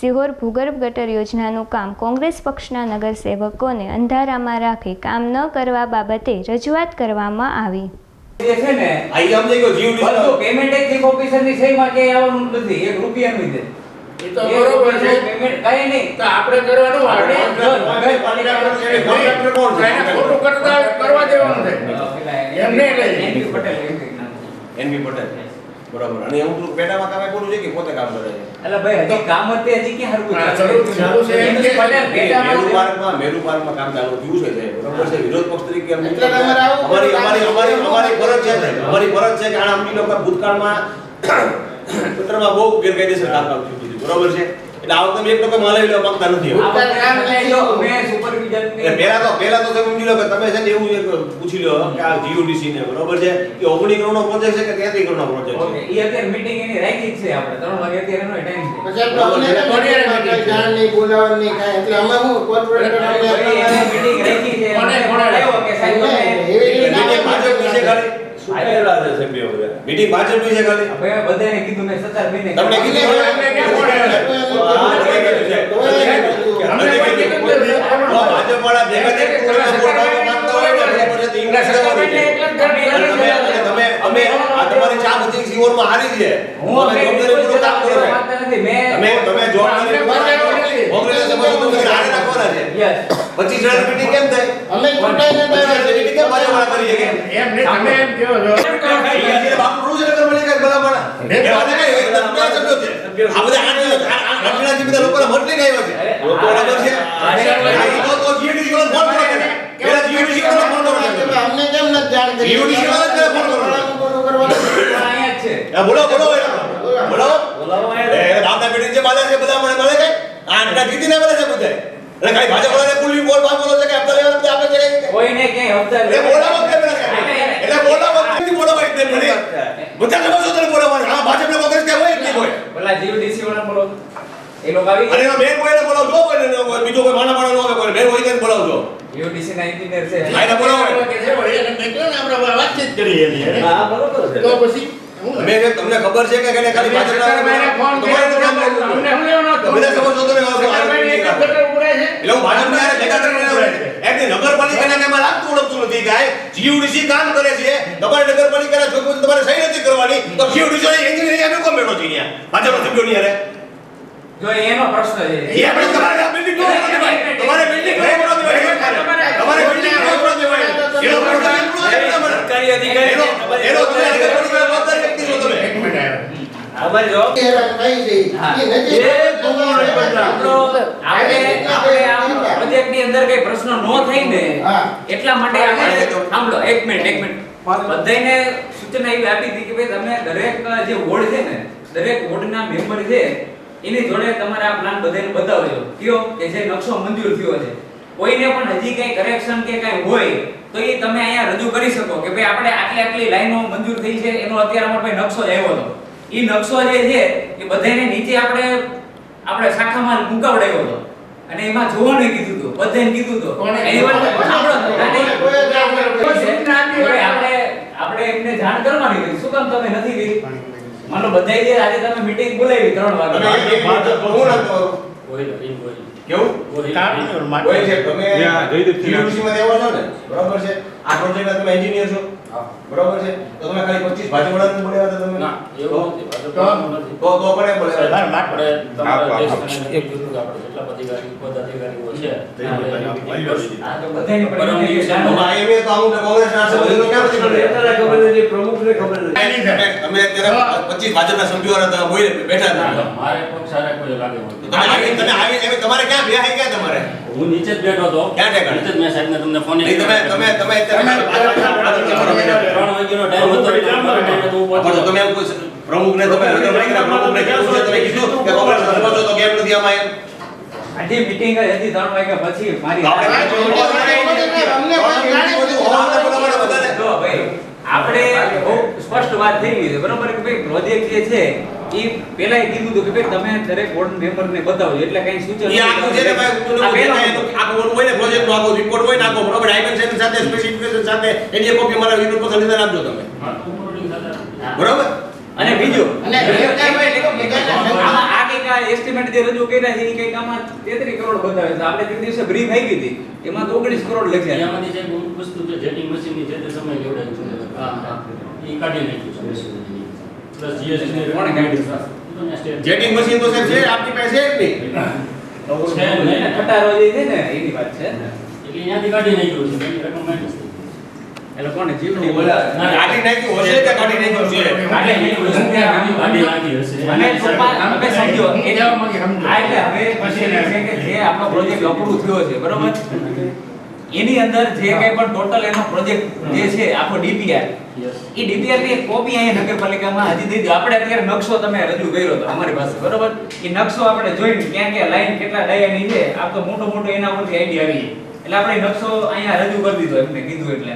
સિહોર ભૂગર્ભ ગટર યોજનાનું કામ કોંગ્રેસ પક્ષના નગરસેવકોને અંધારામાં રાખી કામ ન કરવા બાબતે રજૂઆત કરવામાં આવી. છે ને આ ઈ સમજાઈ જીવ પેમેન્ટ એક ચીફ ઓફિસરની સહીમાં કે આવવાનું નથી એક રૂપિયાનું છે એ તો બરોબર છે. પેમેન્ટ કઈ નહીં. તો આપણે કરવાનું આપણે આપણે જો નગરપાલિકા એને ખોટું કરતા કરવા દેવાનું છે. એમ નહીં લઈ. પટેલ એમ કંઈક નામ છે. એનબી પટેલ. બરાબર. અને એવું પેલું પેટામાં કામે કરું છે કે પોતે કામ કરે છે? એટલે ભાઈ હજી કામ જ હજી કે હરકું ચાલુ- ચાલુ છે એમ કે- પેટામાં મેરુ પાર્કમાં મેરુ પાર્કમાં કામ ચાલુ થયું છે બરાબર છે? વિરોધ પક્ષ તરીકે અમે એટલે તમારે આવું અમારી અમારી અમારી અમારી ફરજ છે. અમારી ફરજ છે કે આ અમની લોકો ભૂતકાળમાં ગટરમાં બહુ ગેરકાયદેસર કામ કામ થયું હતું. બરાબર છે? એટલે આ વખતે અમે એક ટકો માલ લેવા માંગતા નથી એટલે પહેલા તો પહેલા તો તમે સમજી લો કે તમે છે ને એવું એક પૂછી લો કે આ જીયુડીસી ને બરાબર છે? કે ઓગણી કરોડનો પ્રોજેક્ટ છે કે તેત્રીસ કરોડનો પ્રોજેક્ટ ઓકે, છે એ અત્યારે મીટિંગ એની રાખી છે આપણે. ત્રણ વાગે અત્યારે એનો ટાઈમ છે. જાણ નહીં, બોલાવવાનું નહીં, કાંઈ. એટલે અમે હું કોર્પોરેટ meeting રાખી છે. કોને- કોને આવ્યો કે સાહેબ તમે- એવી રીતે મીટિંગ ભાજપની છે ખાલી મીટિંગ ભાજપની છે ખાલી હવે બધાને કીધું મેં સત્તારભાઈને તમને કીધું. અમને ક્યાં તમે તમે નથી. રાખવાના છે. 25 જણાની મીટિંગ કેમ થાય અમે ચૂંટાઈને જ આવ્યા 25 જણાની વાળા કેમ કરી શકે એમ ને તમે એમ કહો છો. ઈ બાપુ રોજ નગર મળી ગયા બધા માણા. એ વાત કઈ એકદમ બે શબ્દો છે. આ બધા આઠ આ- આ- આઠણાથી બધા લોકોને મતલી આવ્યા છે. લોકો બરાબર છે? આ તો- તો જીડી જીવન ફોન કરો પહેલા. પેલા જીડી જીવન ફોન કરો. અમને કેમ ન જાણ કરી? જીડી જીવન ફોન કરો. પણ અહીંયા જ છે. બોલો બોલો બોલો. બોલો એ બાપના બેટી જે બાલે છે બધા મને મળે કે આ આટલા જીતીને મળે છે બધા એટલે કઈ ભાજપ વાળાને કુલી બોલ બાલ બોલો છે કે આપતા લેવા બધા આપણે કે- કોઈને ક્યાંય હપ્તા એટલે બોલાવો કે એટલે બોલાવો કે બોલાવો દિન મને બધા સમજો તને બોલાવવાનું હા ભાજપને કોંગ્રેસ કે હોય કે હોય કોઈ? જીવ ડીસી વાળા બોલો. એ લોકો આવી અને મેન કોઈને બોલાવજો કોઈને બીજો કોઈ માણા માણા ન આવે કોઈ મેન હોય તેને બોલાવજો. ડીસી ના engineer છે. હા, એને બોલાવો. કે છે, એને મેકલો ને આપણે વાતચીત કરીએ એની હા, બરોબર છે. તો પછી હું તમે તમને ખબર છે કે ખાલી સત્તાભાઈને ફોન કર્યો, તો. અમને હું લેવાનો હતો? બધા સમજો તમે એટલે હું ભાજપને હારે ભેગા કરીને એમની નગરપાલિકાને એમાં લાગતું ઓળખતું નથી. કે આ જીયુડીસી કામ કરે છે. તમારે નગરપાલિકાના છોકરો તમારે સહી નથી કરવાની. તો જીયુડીસી એન્જિનિયર એમ કોમ બેઠો છે અહીંયા? ભાજપનો સભ્યો ની અરે જો એનો પ્રશ્ન છે. એ આપણે તમારે બિલ્ડિંગ નો તમારે બિલ્ડિંગ નો તમારે બિલ્ડિંગ નો દેવાય? એનો પ્રશ્ન ને. સરકારી અધિકારી એનો એનો તમે નગરપાલિકાના વ્યક્તિ છો તમે એક મિનિટ આવ્યો. અમારી જવાબ હેરાન થઈ જઈ. એ નથી. એ આપણો આપણે આપણે આ પ્રોજેક્ટની અંદર કઈ પ્રશ્ન નો થાય ને એટલા માટે આપણે સાંભળો એક મિનિટ એક મિનિટ. બધાયને સૂચના એવી આપી હતી કે ભાઈ તમે દરેક જે વોર્ડ છે ને દરેક વોર્ડના મેમ્બર છે એની જોડે તમારે આ પ્લાન બધાને બતાવજો. કયો? કે જે નકશો મંજૂર થયો છે. કોઈને પણ હજી કઈ કરેક્શન કે કઈ હોય તો એ તમે અહીંયા રજૂ કરી શકો કે ભાઈ આપણે આટલી આટલી લાઈનો મંજૂર થઈ છે એનો અત્યારે અમારા ભાઈ નકશો આવ્યો હતો. એ નકશો જે છે એ બધાને નીચે આપણે આપણે શાખામાં મુકાવડાયો હતો. અને એમાં જોવાનું કીધું હતું બધાને કીધું હતું. આપણે આપણે એમને જાણ કરવાની હતી શું કામ તમે નથી કરી માનો બધાય જે આજે તમે મીટિંગ બોલાવી ત્રણ તમે વાગે એક ભાજપ હું નથી કેવું? હોય છે તમે જીયુડીસી માં રહેવા છો ને? બરાબર છે. આ પ્રોજેક્ટના તમે એન્જિનિયર છો. બરાબર છે? તો તમે ખાલી 25 ભાજપ ને બોલાવ્યા હતા તમે? તો? તો? કોને બોલાવ્યા આ તો બધાયને તો જાણ આઈએમએ તો આવું તો કોંગ્રેસના સભ્યો ખબર નથી બોલ્યા? તમે તમે અત્યારે 25 ભાજપના સભ્યો હતા બોલે બેઠા હતા. તમે આવી તમે આવી તમારે ક્યાં બેહાઈ ગયા તમારે? હું નીચે જ બેઠો હતો. ક્યાં ઠેકાણે? નીચે જ મેં સાહેબને તમને ફોન નહીં તમે તમે તમે ત્રણ વાગ્યાનો ટાઈમ હતો ટાઈમ હતો હું પણ તમે એમ કોઈ પ્રમુખને તમે તમે પ્રમુખને કીધું તમે કીધું કે કોંગ્રેસના સભ્યો તો કેમ નથી આમાં એમ? આજે મીટિંગ હતી ત્રણ વાગ્યા પછી મારી આપણે બહુ સ્પષ્ટ વાત થઈ ગઈ છે બરોબર? કે ભાઈ પ્રોજેક્ટ જે છે એ પેલા કીધું હતું કે ભાઈ તમે દરેક બોર્ડ મેમ્બર ને બતાવજો એટલે કઈ સૂચન ઈ આખું છે ને ભાઈ આખું ઓલું હોય ને પ્રોજેક્ટનો આખો રિપોર્ટ હોય ને આખો બરોબર? ડાયમેન્શન સાથે સ્પેસિફિકેશન સાથે એની કોપી મારા વિરુદ્ધ પસંદ લીધા આપજો તમે. બરોબર? અને બીજું. અને આ કઈ નગરપાલિકા એસ્ટિમેટ જે રજૂ કર્યા છે એ કઈ આમાં 33 કરોડ બતાવે છે. આપણે તે દિવસે બ્રીફ આવી હતી. એમાં તો 19 કરોડ લખ્યા છે. એમાંથી જે વસ્તુ છે જેટિંગ મશીનની જે તે સમય જોડાય છે. હા, હા. એ કાઢી નાખ્યું છે. પ્લસ ને કોણે કાઢ્યું જેટિંગ મશીન તો સાહેબ છે આપની પાસે છે જ નહીં છે નહીં ખટારો જે છે ને એની વાત છે એટલે ત્યાંથી કાઢી નાખ્યું છે એની રકમ minus એટલે ગઈ. એ લોકોને કાઢી નાખ્યું હશે કે કાઢી નાખ્યું છે કાઢી નાખ્યું છે. કાઢી નાખી હશે. અને હવે સમજો એ જવામાંથી સમજો. આ એટલે હવે પછી એ છે કે જે આપણો પ્રોજેક્ટ અપ્રૂવ થયો છે બરોબર એની અંદર જે કંઈ પણ ટોટલ એનો પ્રોજેક્ટ જે છે આખો ડીપીઆર. એ ડીપીઆરની એક કોપી અહીંયા નગરપાલિકામાં હજી દીધી આપણે અત્યારે નકશો તમે રજૂ કર્યો હતો અમારી પાસે બરોબર? એ નકશો આપણે જોઈને ક્યાં ક્યાં લાઈન કેટલા ડાયાની છે આ તો મોટો મોટો એના પરથી આઈડિયા આવી. એટલે આપણે નકશો અહીંયા રજૂ કરી દીધો એમને કીધું એટલે.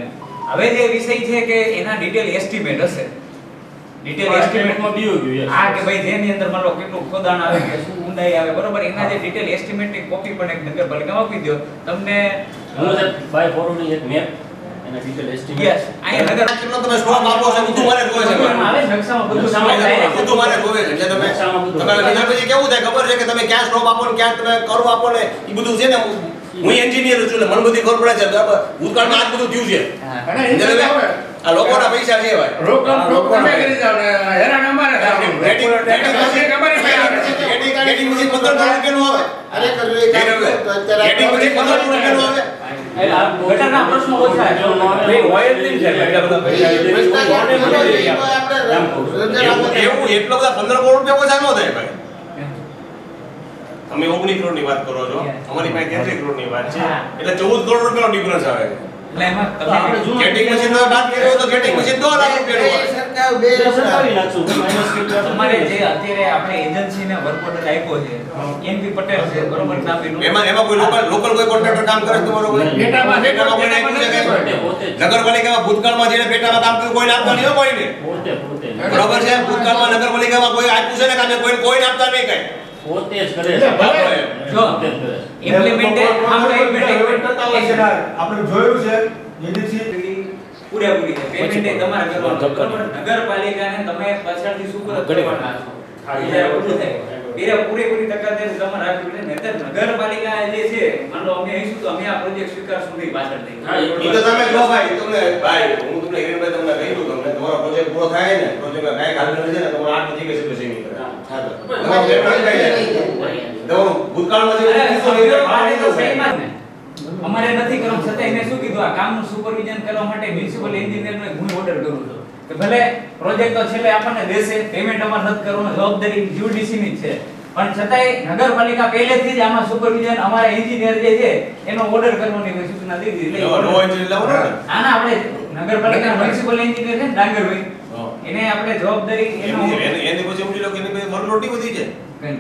હવે જે વિષય છે કે એના ડિટેલ એસ્ટિમેટ હશે. ડિટેલ એસ્ટિમેટ દીયો બીયું ગયું. આ કે ભાઈ જેની અંદર માનો કેટલું ખોદાણ આવે કે શું ઊંડાઈ આવે બરોબર? એના જે ડિટેલ એસ્ટિમેટની કોપી પણ એક નગરપાલિકામાં આપી દો તમને હું by forwarding એક map એના detail estimate. યસ અહીંયા નગર કેટલો તમે સ્ટોક આપો છો બધું મારે જોવે છે આવે નકશામાં બધું સામે આવે. આવે. બધું મારે જોવે છે જે તમે તમે બીજા પછી કેવું થાય ખબર છે કે તમે ક્યાં સ્ટોપ આપો ને ક્યાં તમે કરો આપો ને એ બધું છે ને હું- હું એન્જિનિયર છું ને મને બધી ખબર પડે છે બરાબર ભૂતકાળમાં આ બધું થયું છે આ લોકોના પૈસા લેવાય ભાઈ. રોકમ રોક કરી જાવ ને હેરાન અમારે થાય. રેટિંગ રેટિંગ પછી અમારી છે. રેટિંગ પછી 15 કરોડ રૂપિયાનું આવે. અરે કામ રેટિંગ તો અત્યારે રેટિંગ પછી 15 કરોડ રૂપિયાનું આવે. તમે ન 15 કરોડ રૂપિયા ન થાય ભાઈ. તમે 19 કરોડની વાત કરો છો. અમારી પાસે તેત્રીસ કરોડની વાત છે. એટલે ચૌદ કરોડ રૂપિયાનો ડિફરન્સ આવે. છે એટલે એમાં તમે જેટિંગ મશીન નો વાત કર્યો તો જેટિંગ મશીન 2 લાખ રૂપિયાનું બે સરકાર બે સરકારી નાખશું. તમારે જે અત્યારે આપણે એજન્સીને વર્ક ઓર્ડર આપ્યો છે એનપી પટેલ છે બરોબર એમાં એમાં કોઈ લોકલ લોકલ કોઈ કોન્ટ્રાક્ટર કામ કરે છે તમારો કોઈ? પેટામાં પેટામાં. નગરપાલિકામાં ભૂતકાળમાં જેને પેટામાં કામ કર્યું કોઈને આપતા નહીં કોઈને બરોબર છે? ભૂતકાળમાં નગરપાલિકામાં કોઈ આપ્યું છે ને કામે કોઈ કોઈને આપતા નહીં કઈ? પોતે જ કરે છે. જો. ઇમ્પ્લિમેન્ટેડ આપણે ઇમ્પ્લિમેન્ટ કરતા હોય છે. આપણે જોયું છે જેથી પૂરેપૂરી છે. પેમેન્ટ એ તમારે કરવાનું. નગરપાલિકાને તમે પાછળથી શું કરો? કરવાના છો. ત્યારે પૂરેપૂરી તકેદારી તમારે રાખવી પડે નગરપાલિકા જે છે માનો અમે આવીશું તો અમે આ પ્રોજેક્ટ સ્વીકારશું નહીં પાછળ નહીં એ તો તમે જો ભાઈ તમને ભાઈ હું તમને હિરેનભાઈ તમને કહી દઉં તમને તમારો પ્રોજેક્ટ પૂરો થાય ને. પ્રોજેક્ટ કાંઈ હાલ છે ને તમારે આઠ પછી છે પછી નહીં અમારે નથી કરવું છતાં મેં શું કીધું? આ કામનું સુપરવિઝન કરવા માટે મ્યુનિસિપલ એન્જિનિયરને હું ઓર્ડર કરું છું. કે ભલે પ્રોજેક્ટ તો છેલ્લે આપણને દેશે પેમેન્ટ અમારે નથી કરવાનું જવાબદારી યુડીસી ની છે. પણ છતાંય નગરપાલિકા પહેલેથી જ આમાં સુપરવિઝન અમારા એન્જિનિયર જે છે એનો ઓર્ડર કરવાની સૂચના દીધી. એટલે. આના આપણે નગરપાલિકા મ્યુનિસિપલ એન્જિનિયર છે ડાંગરભાઈ. એને આપણે જવાબદારી એની એને પછી ઉડી લો કે એની પાસે રોટી વધી જાય કઈ.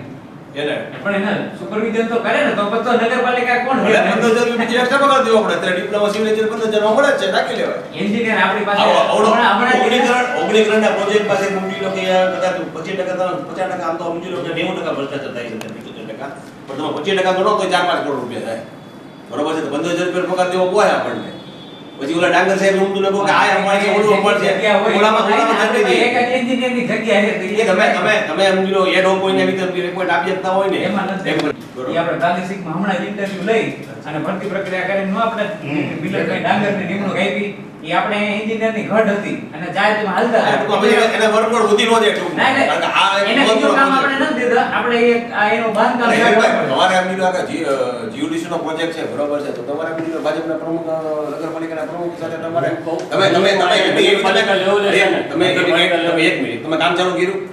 એને પણ એને સુપરવિઝન તો કરે ને તો પછી નગરપાલિકા કોણ ભલે છે? 15,000 બીજી એક્સ્ટ્રા પગાર દેવો પડે અત્યારે ડિપ્લોમા સિવિલ એન્જિનિયર 15,000 મળે છે રાખી લેવાય એન્જિનિયર આપણી પાસે હમણાં- હમણાં ઓગણીકરણ ઓગણીકરણના પ્રોજેક્ટ પાસે સમજી લો કે કદાચ 25% 50% આમ તો સમજી લો કે 90% ભ્રષ્ટાચાર થાય છે અત્યારે 75%. પણ તમે 25% ગણો તો 4-5 કરોડ રૂપિયા થાય બરોબર છે તો 15,000 રૂપિયા પગાર દેવો કોઈ આપણને પછી ઓલા ડાંગર સાહેબ એમ તું કે આ અમારી ઓલું અમારે છે. ઓલામાં ઓલામાં આપણે ધરતી એક એન્જિનિયરની જગ્યા છે તમે તમે તમે સમજી લો એડ કોઈ કોઈને રીતે કોઈ આપી જતા હોય ને એમાં નથી. એ આપણે પ્રાદેશિકમાં હમણાં જ ઇન્ટરવ્યુ લઈ અને ભરતી પ્રક્રિયા કરીને નો આપણે મિલનભાઈ ડાંગરની નિમણૂક આપી એ આપણે એન્જિનિયરની ઘટ હતી અને ચાર્જમાં હાલતા હતા. એને વર્કલોડ વધી ન જાય ના, ના. આ એક એને બીજું કામ આપણે ન નથી દીધા. આપણે એક આ એનું બાંધકામ તમારે એમની લાગે કે જી- અ, GUDC નો પ્રોજેક્ટ છે બરોબર છે. તો તમારે એમની ભાજપના પ્રમુખ નગરપાલિકાના પ્રમુખ સાથે તમારે તમે તમે તમે તમે એ એક મિનિટ. તમે કામ ચાલુ કર્યું?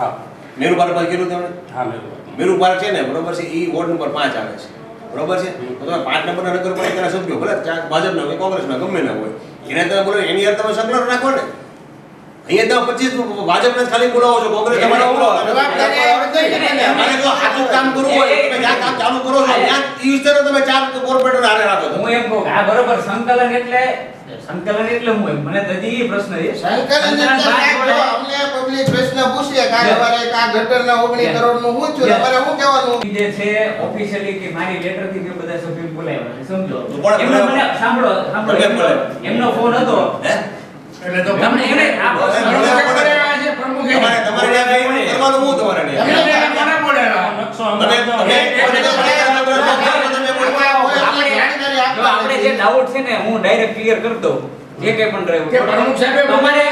હા. મેરુ પાર્ક પર કર્યું તમે? હા મેં મેરુ પાર્ક છે ને બરોબર છે. ઈ વોર્ડ નંબર પાંચ આવે છે. બરોબર છે? તો તમે પાંચ નંબરના નગરપાલિકાના સભ્યો ભલે ભાજપના હોય કોંગ્રેસના ગમે ના હોય. એને તમે બોલો એની યાર તમે સંકલન રાખો ને. અહીંયા તમે પચીસ ભાજપને ખાલી બોલાવો છો કોંગ્રેસ તમારે બોલાવો. સાચું કામ કરવું હોય તમે જ્યાં કામ ચાલુ કરો છો ત્યાં ઈ વિસ્તારો તમે ચાર કોર્પોરેટર હારે રાખો હું એમ કહું આ બરોબર સંકલન એટલે સંકલન એટલે હું એમ. મને તો એ પ્રશ્ન છે. સંકલન એટલે અમને પબ્લિક પ્રશ્ન પૂછે કે આ Yeah. આ ગટરના 19 કરોડનું હું છું અમારે શું કહેવાનું? જે છે ઓફિશિયલી કે મારી લેટરથી મેં બધા સભ્યો બોલાવ્યા છે સમજો? એમનો મને સાંભળો સાંભળો. એમનો- ફોન હતો. એટલે તો તમને એને આ બોલાવ્યા? પ્રશ્ન- પ્રમુખે બોલાવ્યા છે, પ્રમુખે. તમારે તમારે ત્યાં જઈને કરવાનું શું તમારે ત્યાં? એમને એમને કોને બોલાવ્યા? ડાઉટ છે ને હું ડાયરેક્ટ ક્લિયર કરી દઉં. જે કંઈ પણ રહ્યું. કે પ્રમુખ સાહેબે તમારે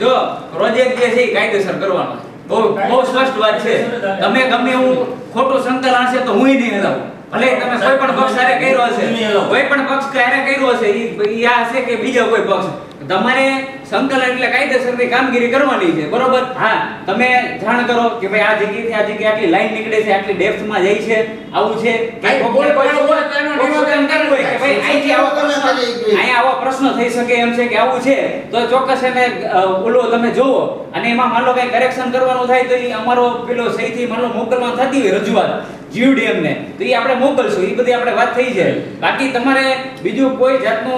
જો પ્રોજેક્ટ જે છે એ કાયદેસર કરવાનો. બહુ બહુ સ્પષ્ટ વાત છે. તમે ગમે હું ખોટું સંકલન હશે તો હું નહીં હલાવું ભલે તમે કોઈ પણ પક્ષ સાથે કર્યો હશે કોઈ પણ પક્ષ ક્યારે કર્યો હશે ઈ આ હશે કે બીજો કોઈ પક્ષ. તમારે સંકલન એટલે કાયદેસરની કામગીરી કરવાની છે બરોબર? હા તમે જાણ કરો કે ભાઈ આ જગ્યાએથી આ જગ્યાએ આટલી લાઈન નીકળે છે આટલી ડેપ્થમાં જાય છે આવું છે. કે કાંઈ કોઈ હોય તો એનું નિવેદન કરવું હોય કે ભાઈ અહીંથી આવો પ્રશ્ન અહીંયા આવો પ્રશ્ન થઈ શકે એમ છે કે આવું છે તો ચોક્કસ એને ઓલો તમે જોવો. અને એમાં માનો કઈ કરેક્શન કરવાનું થાય તો અમારો પેલો સહીથી માનો લો થતી હોય રજૂઆત. જીયુડીએમ ને તો એ આપણે મોકલશું. એ બધી આપણે વાત થઈ જાય. બાકી તમારે બીજું કોઈ જાતનો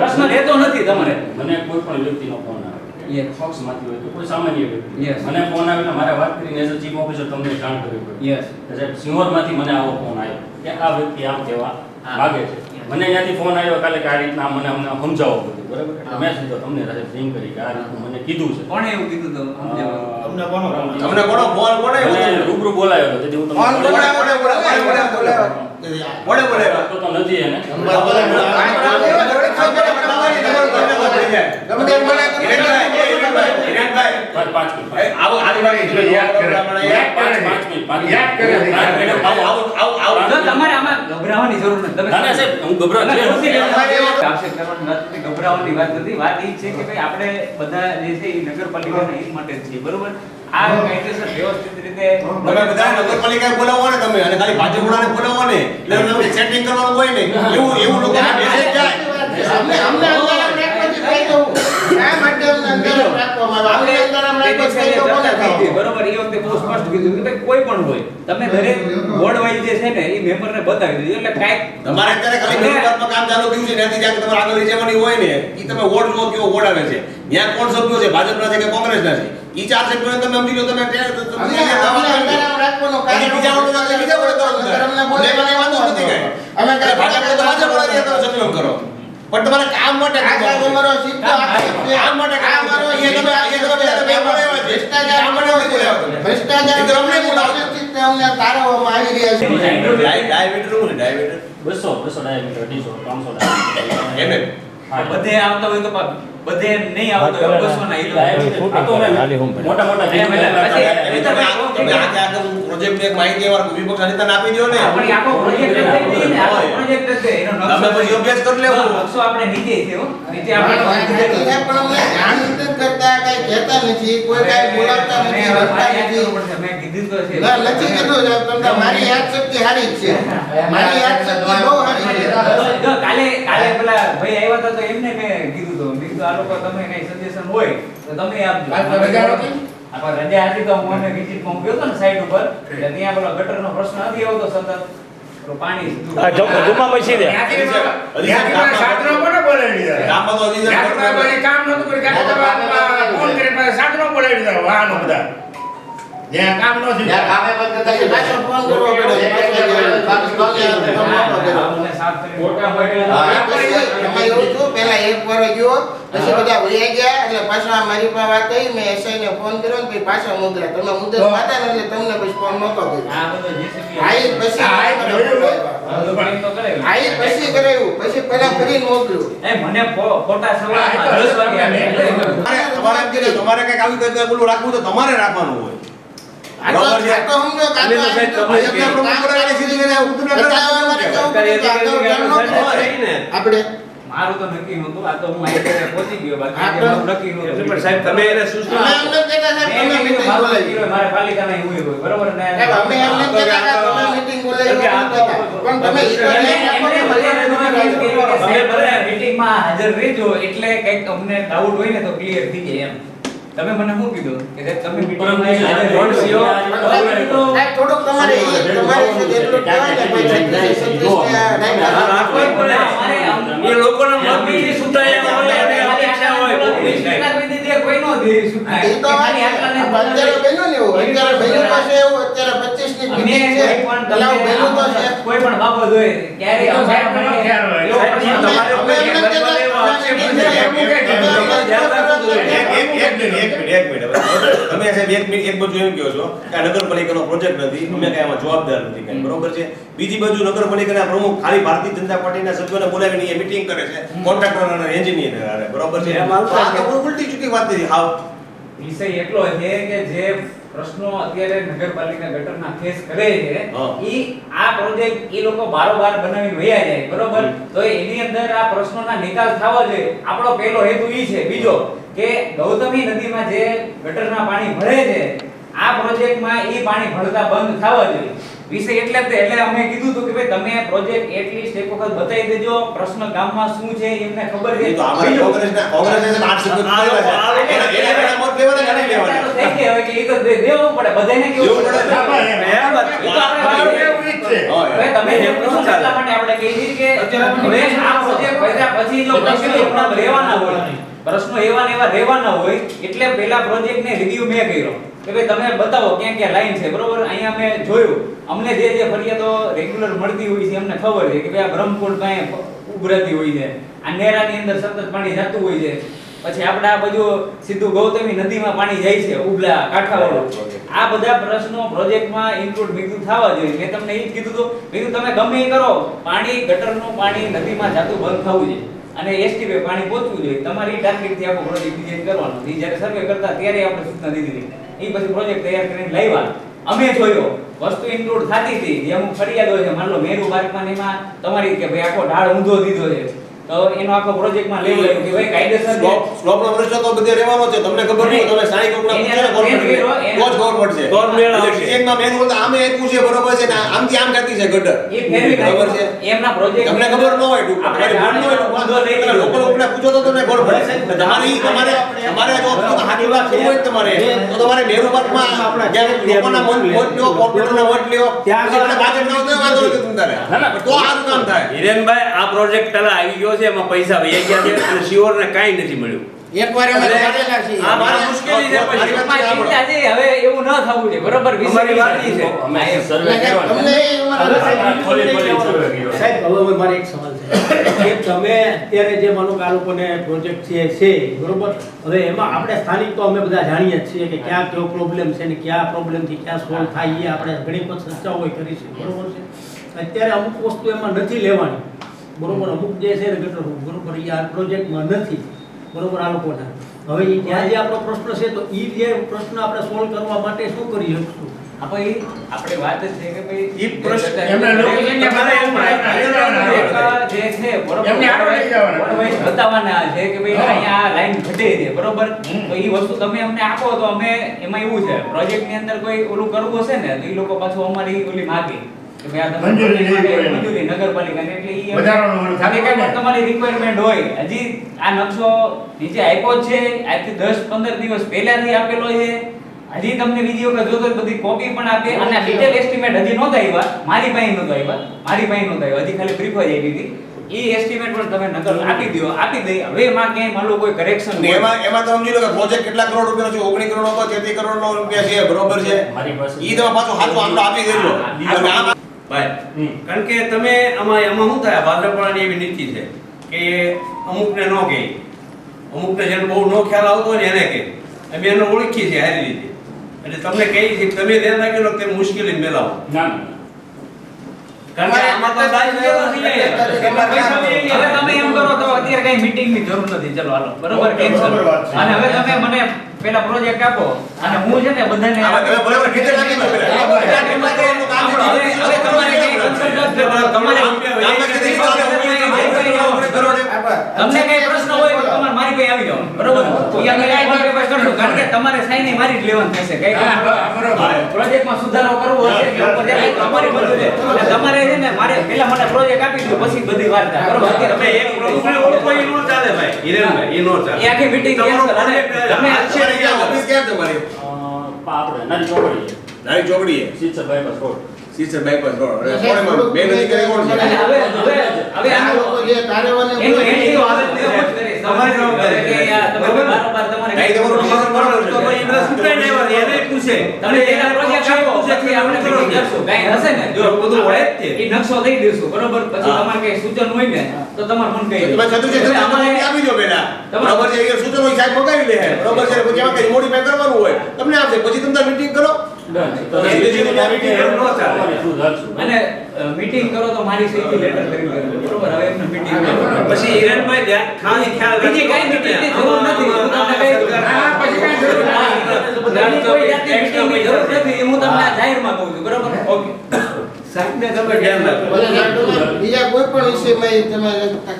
પ્રશ્ન રહેતો નથી તમારે. મને કોઈ પણ વ્યક્તિનો ફોન આવે. Yes. પક્ષમાંથી હોય તો કોઈ સામાન્ય વ્યક્તિ. મને ફોન આવે એટલે મારે વાત કરીને એઝ ચીફ ઓફિસર તમને જાણ કરવી પડે. યસ એટલે સિંહોરમાંથી મને આવો ફોન આવ્યો કે આ વ્યક્તિ આમ કહેવા. માંગે છે. મને ત્યાંથી ફોન આવ્યો કાલે કે આ રીતના મને અમને સમજાવો બધું બરાબર એટલે મેં સીધો તમને રાતે રિંગ કરી કે આ રીતનું મને કીધું છે કોણે એવું કીધું તો. તમને કોનો તમને કોનો ફોન કોણે મને રૂબરૂ બોલાયો હતો તેથી હું તમને ફોન કોણે કોણે કોને બોલાવ્યો? કોને બોલાવ્યો? કોને તો તો નથી એને ગમે એમ બોલે તો હિરેનભાઈ, હિરેનભાઈ, હિરેનભાઈ. પાંચ મિનિટ આવો આદિવાસી યાદ કરે. યાદ કરે. આવો, આવો, આવો. તમારે આમાં ગભરાવાની જરૂર નથી ના, ના, સાહેબ, હું ગભરાટ છું. ખુશી કરવાની વાત નથી, ગભરાવાની વાત નથી વાત એ છે કે ભાઈ આપણે બધા જે છે એ નગરપાલિકાના હિત માટે જ બરોબર આ કાયદેસર વ્યવસ્થિત રીતે તમે બધા નગરપાલિકાએ બોલાવો ને તમે અને ખાલી ભાજપ બોલાવો ને એટલે તમે સેટિંગ કરવાનું હોય ને એવું એવું લોકોને મેસેજ જાય અમને અમને અંધારામ રાખવાથી ફાયદો હું. શા માટે અમને રાખવામાં આવે? અમને અંધારામ રાખવાથી ફાયદો કોને થવાનો? બરોબર એ વખતે બહુ સ્પષ્ટ કીધું કે ભાઈ કોઈ પણ હોય તમે દરેક વોર્ડ વાઇઝ જે છે ને એ મેમ્બરને બતાવી દીધું. એટલે કાંઈક તમારે અત્યારે ખાલી બેરોજગારમાં કામ ચાલુ થયું છે ત્યાંથી જ્યાં તમારે આગળ લઈ જવાની હોય ને ઈ તમે વોર્ડ લો કેવો વોર્ડ આવે છે? ત્યાં કોણ સભ્યો છે? ભાજપના છે કે કોંગ્રેસના છે? ઈ ચાર તમે સમજી લો તમે બીજા તો અમે તો ભાજપ સંકલન કરો. પણ તમારે કામ માટે કામ કામ સીધો કામ માટે તમે- તમે બે બોલાવ્યા ભ્રષ્ટાચાર કામ નથી બોલાવ્યા. ભ્રષ્ટાચાર એ અમને તારવવામાં આવી રહ્યા છે ડાય- ડાયામીટર શું? ડાયામીટર? બસો બસો ડાયામીટર અઢીસો ત્રણસો ડાયામીટર. એમ બધે આવતા હોય તો બધે નહીં આવતા હોય બસો ના ઈ આ તો મેં મોટા મોટા એમ એટલે પ્રોજેક્ટની એક માહિતી અમારા વિપક્ષ અનિતાને આપી દો ને. પણ આખો પ્રોજેક્ટ પ્રોજેક્ટ છે. એનો નકશો તમે પછી અભ્યાસ કરી લેવો. નકશો આપણે નીચે છે હો. નીચે આપણે પણ અમે ધ્યાન નથી કરતા કઈ કહેતા નથી કોઈ કઈ બોલાવતા નથી યાદ નથી. મેં કીધું તો છે. ના કીધું તમને મારી યાદશક્તિ સારી હારી છે. મારી યાદશક્તિ બહુ સારી છે જો- જો કાલે કાલે પેલા ભાઈ આવ્યા હતા તો એમને મેં કીધું આ લોકો તમે કઈ સજેશન હોય તો તમે આપજો? આપણે રજા હતી તો હું મને વિઝિટમાં હું ગયો ને સાઈડ ઉપર એટલે ત્યાં પેલો ગટરનો પ્રશ્ન નથી આવતો સતત પાણી જમા પછી ગામમાં- સાધનો કોને બોલાવી દીધા? તો કામ તો આ ફોન કરીને સાધનો બોલાવી દીધા, વાહનો બધા. કામ ન પાછો. સાફ. હા, એવું પહેલા એક વાર ગયો પછી બધા ગયા એટલે પાછો આ મારી પાસે વાત આવી મેં ને ફોન કર્યો ને પછી મુદ્રા. તમે મુદ્રા હતા ને એટલે તમને પછી ફોન નહોતો કર્યો. બધો આઈ પછી. આઈ પછી કરાયું. પછી પહેલા ફરી મોકલ્યું. એ મને ફોટા સવારમાં વાગે તમારે કઈ કંઈક આવી કંઈક પેલું રાખવું તો તમારે રાખવાનું હોય. આપણે મારું તો નક્કી નહોતું. આ તો હું અહીં પહોંચી ગયો. બાકી હા, જે તો- મારું નક્કી નહોતું. પણ સાહેબ તમે એને સૂચના અમે એમને કહેતા સાહેબ તમે કીધું બોલાવી. મારે પાલિકાના એવું હોય, બરોબર? ને અમે એમને કહેતા તમે પણ તમે તમે હાજર રહેજો એટલે કંઈક અમને ડાઉટ હોય ને તો ક્લિયર થઈ જાય એમ. તમે મને શું કીધું? કે સાહેબ તમે મીટિંગ. સાહેબ, થોડુંક તમારે તમારે છે એટલું કહેવાય ને ભાઈ એ લોકોના મનથી સુધાર્યા હોય અને અપેક્ષા હોય કોઈ નો દે સુતાય. એ તો. અત્યારે બન્યું ને એવું. અત્યારે બન્યું તો એવું અત્યારે 25 ની અમે meeting છે. કોઈ પણ એટલે આવું તો છે. કોઈ પણ બાબત હોય. ક્યારે તમારે તમે સાહેબ એક મિનિટ એક બાજુ એમ કહો છો કે આ નગરપાલિકાનો પ્રોજેક્ટ નથી. અમે કઈ આમાં જવાબદાર નથી કઈ. બરોબર છે? બીજી બાજુ નગરપાલિકાના પ્રમુખ ખાલી ભારતીય જનતા પાર્ટીના સભ્યોને બોલાવીને એ મીટિંગ કરે છે. કોન્ટ્રાક્ટર અને એન્જિનિયર હારે. બરોબર છે? આ તો ઉલટી ચૂકી વાત નથી હાવ. વિષય એટલો છે કે જે પ્રશ્નો અત્યારે નગરપાલિકા ગટરના ફેસ કરે છે. ઈ આ પ્રોજેક્ટ ઈ લોકો બારોબાર બનાવીને વયા જાય બરોબર? તો એની અંદર આ પ્રશ્નોના નિકાલ થવા જોઈએ આપણો પહેલો હેતુ ઈ છે બીજો કે ગૌતમી નદીમાં જે ગટરના પાણી ભરે છે આ પ્રોજેક્ટમાં ઈ પાણી ભરતા બંધ થવા જોઈએ. વિષય એટલે એટલે અમે કીધું હતું કે ભાઈ તમે પ્રોજેક્ટ એટલીસ્ટ એક વખત બતાવી દેજો પ્રશ્ન ગામમાં શું છે એમને ખબર છે તો અમારે બીજું- કોંગ્રેસના કોંગ્રેસના આઠ બોલેલા આ છે. એના- એના મત લેવાના કે નહીં લેવાના? થઈ ગયા હવે કે એક જ દેવું પડે બધાને કેવું પડે. ના, જ. ઈ તો આપણે. એવું જ છે. હવે તમે જે પૂછો એટલા માટે આપણે કહી દીધી કે હવે આ પ્રોજેક્ટ પછી જો પ્રશ્ન લેવાના હોય પ્રશ્નો એવા ને એવા રહેવાના હોય એટલે પહેલા પ્રોજેક્ટ ને રિવ્યુ મેં કર્યો. કે ભાઈ તમે બતાવો ક્યાં ક્યાં લાઈન છે બરોબર? અહીંયા મેં જોયું. અમને જે જે ફરિયાદો રેગ્યુલર મળતી હોય છે અમને ખબર છે કે ભાઈ આ બ્રહ્મકુંડ પાસે ઉભરાતી હોય છે. આ નેરાની અંદર સતત પાણી જતું હોય છે. પછી આપણે આ બધું સીધું ગૌતમી નદીમાં પાણી જાય છે ઉબલા કાંઠાવાળો. આ બધા પ્રશ્નો પ્રોજેક્ટમાં ઇન્ક્લુડ બીજું થવા જોઈએ. મેં તમને એ જ કીધું હતું બીજું તમે ગમે એ કરો પાણી ગટરનું પાણી નદીમાં જાતું બંધ થવું જોઈએ અને એસટી પે પાણી પહોંચવું જોઈએ. તમારી ટાર્ગેટથી આખો પ્રોજેક્ટ ડિઝાઇન કરવાનો. એ જ્યારે સર્વે કરતા ત્યારે આપણે સૂચના દીધી હતી. એ પછી પ્રોજેક્ટ તૈયાર કરીને લાવ્યા. અમે જોયો. વસ્તુ ઇન્ક્લુડ થતી હતી. જે અમુક ફરિયાદો છે. માન લો મેરુ પાર્કમાં એમાં તમારી કે ભાઈ આખો ઢાળ ઊંધો દીધો છે. તો એનો આખો પ્રોજેક્ટમાં લેવું કે ભાઈ કાયદેસર સ્લોપ- સ્લોપનો પ્રશ્ન તો બધે રહેવાનો છે. તમને ખબર નહીં તમે સાઈ કોકના એને- પૂછો તો જ મેળ આવશે. એટલે ડિઝાઇનમાં મેન બોલતા આમે એક પૂછે બરોબર છે ને આમથી આમ કરતી છે ગટર. એ ફેરવી ખબર છે? એમના પ્રોજેક્ટ તમને ખબર ન હોય ટૂંકમાં. આપણે તમારી ન હોય વાંધો નહીં. લોકો લોકોને પૂછો તો તમને ખબર પડે તમારી તમારે તમારે જો હાથી વાત હોય તમારે. તો તમારે મેરુ પાર્કમાં લોકોના મન વોટ લ્યો કોમ્પ્યુટરના વોટ લ્યો ત્યાં પછી ભાજપ ના હોય વાંધો નથી તમારે તો આનું કામ થાય. હિરેનભાઈ આ પ્રોજેક્ટ પેલા આવી ગયો છે એમાં પૈસા વહી ગયા છે અને શિવર ને કાંઈ નથી મળ્યું. એકવાર અમે એટલે છીએ. આ મારી મુશ્કેલી છે પછી. એમાં ચિંતા છે હવે એવું ન થવું જોઈએ બરોબર અમારી વાત છે. અમે સર્વે એટલે તમને ને. એ અમારા આ ખોલી ખોલી સર્વે કર્યો સાહેબ હવે હવે મારે એક સવાલ છે. કે તમે અત્યારે જે માનો કે આ લોકોને પ્રોજેક્ટ છે છે બરોબર? હવે એમાં આપણે સ્થાનિક તો અમે બધા જાણીએ જ છીએ કે ક્યાં કયો પ્રોબ્લેમ છે ને ક્યાં પ્રોબ્લેમથી ક્યાં સોલ્વ થાય એ આપણે ઘણી વખત ચર્ચાઓ કરી છે બરોબર છે? અત્યારે અમુક વસ્તુ એમાં નથી લેવાની બરોબર? અમુક જે છે ને ગટર બરોબર? એ આ પ્રોજેક્ટમાં નથી. બરોબર આ લોકોના. હવે જ્યાં જે આપણો પ્રશ્ન છે તો એ જે પ્રશ્ન આપણે સોલ્વ કરવા માટે શું કરી શકશું આપણે આપણે વાત છે કે ભાઈ ઈ પ્રશ્ન એમના લોકેશનને તમારે બતાવવું પડે. એક જે છે બરોબર? એમને આગળ લઈ જવાના. Otherwise બતાવવાના છે કે ભાઈ અહીંયા આ લાઈન ઘટે છે બરોબર? તો ઈ વસ્તુ તમે અમને આપો તો અમે એમાં એવું છે પ્રોજેક્ટની અંદર કોઈ ઓલું કરવું હશે ને તો ઈ લોકો પાછું અમારી ઓલી માગે. મંજૂરી નગરપાલિકાની એટલે તમારી રિક્વાયરમેન્ટ હોય હજી આ નકશો નીચે આપ્યો છે આજથી દિવસ પહેલાથી આપેલો છે. હજી તમને બીજી વખત જોતો બધી કોપી પણ આપે. અને ડિટેલ એસ્ટિમેટ હજી નહોતા આવ્યા મારી પાસે નહોતા આવ્યા મારી પાસે નહોતા આવ્યા હજી ખાલી બ્રીફ જ આવી હતી. એ એસ્ટિમેટ પણ તમે નકલ આપી દો આપી દઈ. હવે એમાં ક્યાંય માનો કોઈ કરેક્શન એમાં એમાં તો સમજી લો કે પ્રોજેક્ટ કેટલા કરોડ રૂપિયાનો છે? ઓગણી કરોડ હતો તેત્રીસ કરોડ રૂપિયા છે? બરોબર છે? મારી ઈ તમે પાછું હાથો આંકડો આપી દેજો. અને આમાં ભાઈ કારણ કે તમે આમાં એમાં શું થાય? ભાજપવાળાની એવી નીતિ છે કે અમુકને ન કહે. અમુકને જેને બહુ ન ખ્યાલ આવતો હોય ને એને કહે. અમે એને ઓળખીએ છીએ સારી રીતે. એટલે તમને કહીએ છીએ તમે ધ્યાન રાખેલો તે મુશ્કેલી મેલાવો તમે એમ કરો તો અત્યારે કઈ મીટિંગની જરૂર નથી. ચલો હાલો. બરોબર છે. અને હવે તમે મને પેલા પ્રોજેક્ટ આપો અને હું છે ને બધાને હવે બરાબર કીધે નાખી દો પેલા. તમારે તમારે. તમારે આપણે કીધી ચાલે, ઓગણીસ કરોડ એ આભાર. તમને કઈ પ્રશ્ન હોય તો તમારે મારી પાસે આવી જાવ બરોબર? ઈ અમે કઈ પણ request કરશું કારણ કે તમારે સાઈન ને મારી જ લેવાની થશે કઈ હા, બરોબર. પ્રોજેક્ટમાં સુધારો કરવો હશે કે ઉપર જાય તમારી બધું છે. એટલે તમારે છે ને મારે પહેલા મને પ્રોજેક્ટ આપી દો પછી બધી વાત બરોબર? અત્યારે તમે એક પ્રોજેક્ટ ઓળખો એ નો ચાલે ભાઈ. હિરેનભાઈ એ નો ચાલે. એ આખી મીટિંગ તમે ઓફિસ ક્યાં તમારી? આપણે નાની ચોકડી નાની ચોકડી છે શીતસર બાયપાસ સિસ્ટર બાયપાસ રોડ અને મેં નથી કરી કોણ છે હવે હવે હવે આ લોકો જે કાર્યવાહી એનો એન્ટ્રી વાત ને કરીશ. તમારી કે યાર તમે બારોબાર તમારે કાંઈ તમારો નંબર બરાબર તો છે. ભાઈ એમને નહીં એને પૂછે તમે એના પ્રોજેક્ટ આપો પૂછે કે આપણે કરો કરશું કાંઈ હશે ને જો બધું હોય જ તે. એ નકશો લઈ દઈશું બરોબર પછી તમારે કઈ સૂચન હોય ને તો તમારે મને કહી તમે છત્રીસ છે તમે અમારે આપી દો બેટા તમારે- બરાબર છે એ સૂચન હોય સાહેબ મગાવી લે બરાબર છે પછી કઈ modify કરવાનું હોય તમને આપશે પછી તમને મીટિંગ અને મીટિંગ કરો તો મારી સહીથી લેટર કરી દેજો બરોબર? હવે એમને મીટિંગ પછી હિરેનભાઈ ધ્યાન ખાલી ખ્યાલ બીજી કઈ meeting જરૂર નથી. હું તમને કોઈ જરૂર નથી. હું તમને જાહેરમાં કહું છું. બરોબર? ઓકે. સાહેબને તમે ધ્યાન રાખો. બીજા કોઈ પણ વિષયમાં તમે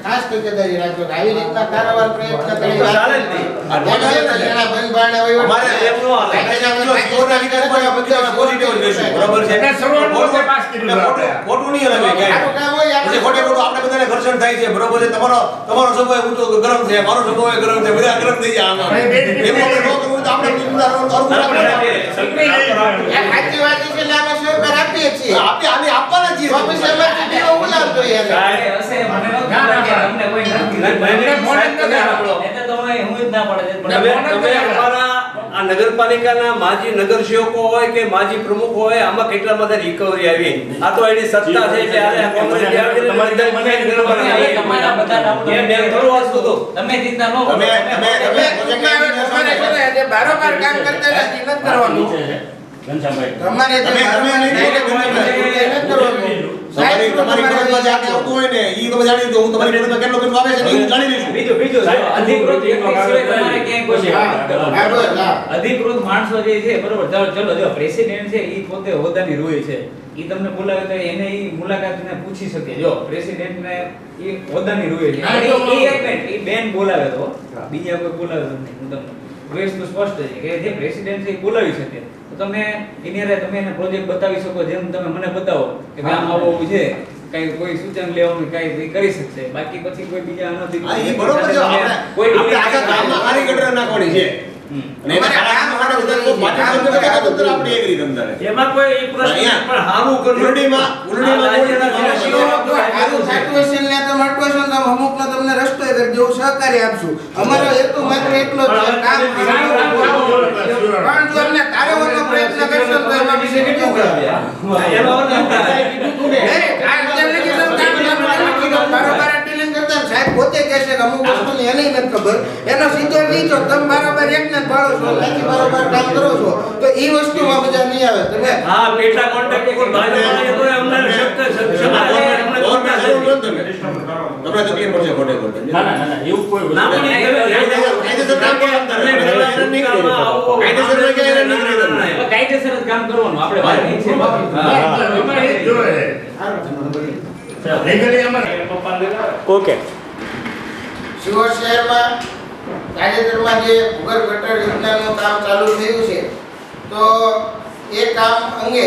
ખાસ તકેદારી રાખજો. આવી રીતના કારવાર પ્રયત્ન કરી. ચાલે જ નહીં. આ તો ચાલે. જ નહીં. બંધ વહીવટ અમારે એમ નો હાલે. સ્ટોરના વિકાસમાં આ બધું અમે positive બરાબર છે? એટલે સર્વોચ્ચ ખોટું- પાસ કીધું. ખોટું- નહીં હલાવે ક્યાંય. કામ હોય આપણે ખોટે ખોટું આપણે બધાને ઘર્ષણ થાય છે. બરોબર છે? તમારો તમારો સ્વભાવ ઊંચો ગરમ છે. મારો સ્વભાવ ગરમ છે. બધા ગરમ થઈ જાય આમાં. એમ આપણે ન કરવું તો આપણે બીજું કરવું આપણે આપણે સાચી વાત ઉલાવ જોઈએ એને. કાંઈ હશે મને ન ખબર અમને કોઈ નથી ફોન જ નથી આપણો. તો હું હું જ ના પડે તમે તમે અમારા આ નગરપાલિકાના માજી નગરસેવકો હોય કે માજી પ્રમુખ હોય આમાં કેટલા બધા રિકવરી આવી આ તો એની સત્તા છે એટલે આને કોંગ્રેસ તમારી મને તમારા બધા તો? તમે ચિંતા ન કરો તમે તમે તમે બારોબાર કામ કરતા નથી કરવાનું તમારે જે તમે- તમે બારોબાર નહીં કામ કરો, કરતા તમે- નથી નથી કરવાનું. તમારી તમારી ફરજમાં જે આગળ આવતું હોય ને ઈ તમે જાણી લો હું તમારી ફરજમાં કેટલો કેટલો આવે છે ને હું જાણી લઈશું. બીજું બીજું અધિકૃત તમારે ક્યાંય કોઈ માણસો જે છે બરોબર ચલો જો પ્રેસિડેન્ટ છે એ પોતે હોદ્દાની રૂએ છે. એ તમને બોલાવે તો એને એ મુલાકાતને પૂછી શકે. જો પ્રેસિડેન્ટ ને એ હોદ્દાની રૂએ છે. ઈ એક મિનિટ બેન બોલાવે તો. બીજા કોઈ બોલાવે તો નહીં. હું તમને તો સ્પષ્ટ છે કે જે પ્રેસિડેન્ટ છે એ બોલાવી શકે. તો તમે એની તમે એને પ્રોજેક્ટ બતાવી શકો જેમ તમે મને બતાવો કે આમ આવું છે કઈ કોઈ સૂચન લેવાનું કઈ કરી શકશે. બાકી પછી કોઈ બીજા નથી. બરોબર છે. આપણે કોઈ આપણે આખા ગામમાં હારી ગટર નાખવાની છે. એમાં કોઈ એક પ્રશ્ન પણ હારું કરવું ઉરડીમાં ઉરડીમાં આ રાજ્યના કોઈ જે શિક્ષકો જો સારું થતું હશે ને તમે અટકો છો ને તો અમુકનો તમને રસ્તો એ કરી દેવું સહકાર્ય આપશું. અમારો હેતુ માત્ર એટલો જ છે કામ કરવાનું. પણ જો અમને તારવવાનો પ્રયત્ન કરશો તો એમાં વિશે બીજું કરશે. એનો અર્થ નથી પોતે કહેશે કે અમુક વસ્તુની એને નથી ખબર. એનો સીધો નહીં તો તમે બારોબાર એકને પાડો છો બાકી બરોબર કામ કરો છો તો એ વસ્તુમાં મજા નહીં આવે તમે હા પેટા કોન્ટ્રાક્ટ ઉપર ભાજપ તો અમને નથી. નથી કોઈ એ કાયદેસર- કામ કરવાનું આપણે વાત ઓકે શિહોર શહેરમાં તાજેતરમાં જે ભૂગર્ભ ગટર યોજનાનું કામ ચાલુ થયું છે, તો એ કામ અંગે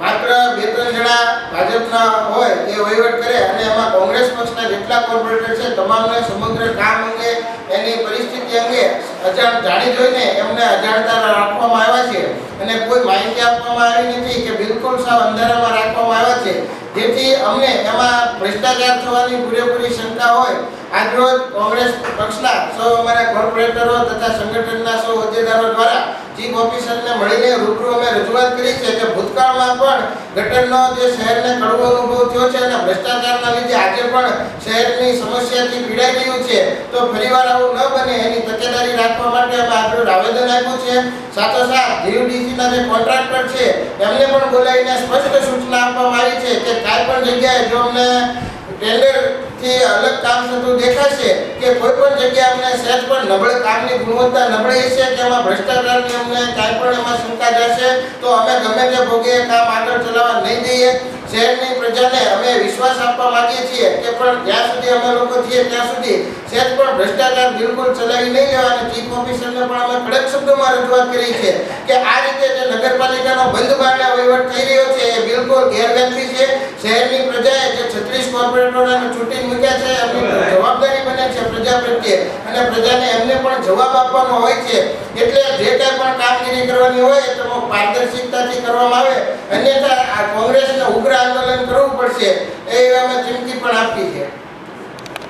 માત્ર બે ત્રણ જણા ભાજપના હોય એ વહીવટ કરે અને એમાં કોંગ્રેસ પક્ષના જેટલા કોર્પોરેટર છે, તમામને સમગ્ર કામ અંગે, એની પરિસ્થિતિ અંગે અજાણ જાણી જોઈને એમને અજાણતા રાખવામાં આવ્યા છે. અને કોઈ માહિતી આપવામાં આવી નથી કે બિલકુલ સાવ અંધારામાં રાખવામાં આવ્યા છે. જેથી અમને એમાં ભ્રષ્ટાચાર થવાની પૂરેપૂરી શંકા હોય. આજરોજ કોંગ્રેસ પક્ષના સૌ અમારા કોર્પોરેટરો તથા સંગઠનના સૌ હોદ્દેદારો દ્વારા ચીફ ઓફિસરને મળીને રૂબરૂ અમે રજૂઆત કરી છે કે ભૂતકાળમાં પણ ગટરનો જે શહેરને કડવો અનુભવ થયો છે અને ભ્રષ્ટાચારના લીધે આજે પણ શહેરની સમસ્યાથી પીડાઈ ગયું છે, તો ફરીવાર આવું ન બને એની તકેદારી રાખવા માટે અમે આવેદન આપ્યું છે. સાથોસાથ ડીસીના જે કોન્ટ્રાક્ટર છે, એમને પણ બોલાવીને સ્પષ્ટ સૂચના આપવામાં આવી છે કે કાંઈ પણ જગ્યાએ જો અમને ટેન્ડરથી અલગ કામ થતું દેખાશે કે કોઈ પણ જગ્યાએ અમને સહેજ પણ નબળે કામની ગુણવત્તા નબળી છે કે એમાં ભ્રષ્ટાચારની અમને કાંઈ પણ એમાં શંકા જશે, તો અમે ગમે તે ભોગે કામ આગળ ચલાવવા નહીં દઈએ શહેરની પ્રજાને અમે વિશ્વાસ આપવા માંગીએ છીએ કે પણ જ્યાં સુધી અમે લોકો છીએ ત્યાં સુધી સહેજ પણ ભ્રષ્ટાચાર બિલકુલ ચલાવી નહીં લેવા અને ચીફ ઓફિસરને પણ અમે કડક શબ્દોમાં રજૂઆત કરી છે કે આ રીતે જે નગરપાલિકાનો બંધ બારણા વહીવટ થઈ રહ્યો છે એ બિલકુલ ગેરવ્યાજબી છે. શહેરની પ્રજાએ જે છત્રીસ કોર્પોરેટરોને છૂટી મૂક્યા છે એમની જવાબદારી બને છે, પ્રજા પ્રત્યે. અને પ્રજાને એમને પણ જવાબ આપવાનો હોય છે. એટલે જે કાંઈ પણ કામગીરી કરવાની હોય એ તમે પારદર્શિકતાથી કરવામાં આવે. અન્યથા આ કોંગ્રેસને ઉગ્ર આંદોલન કરવું પડશે. એ અમે ચીમકી પણ આપી છે.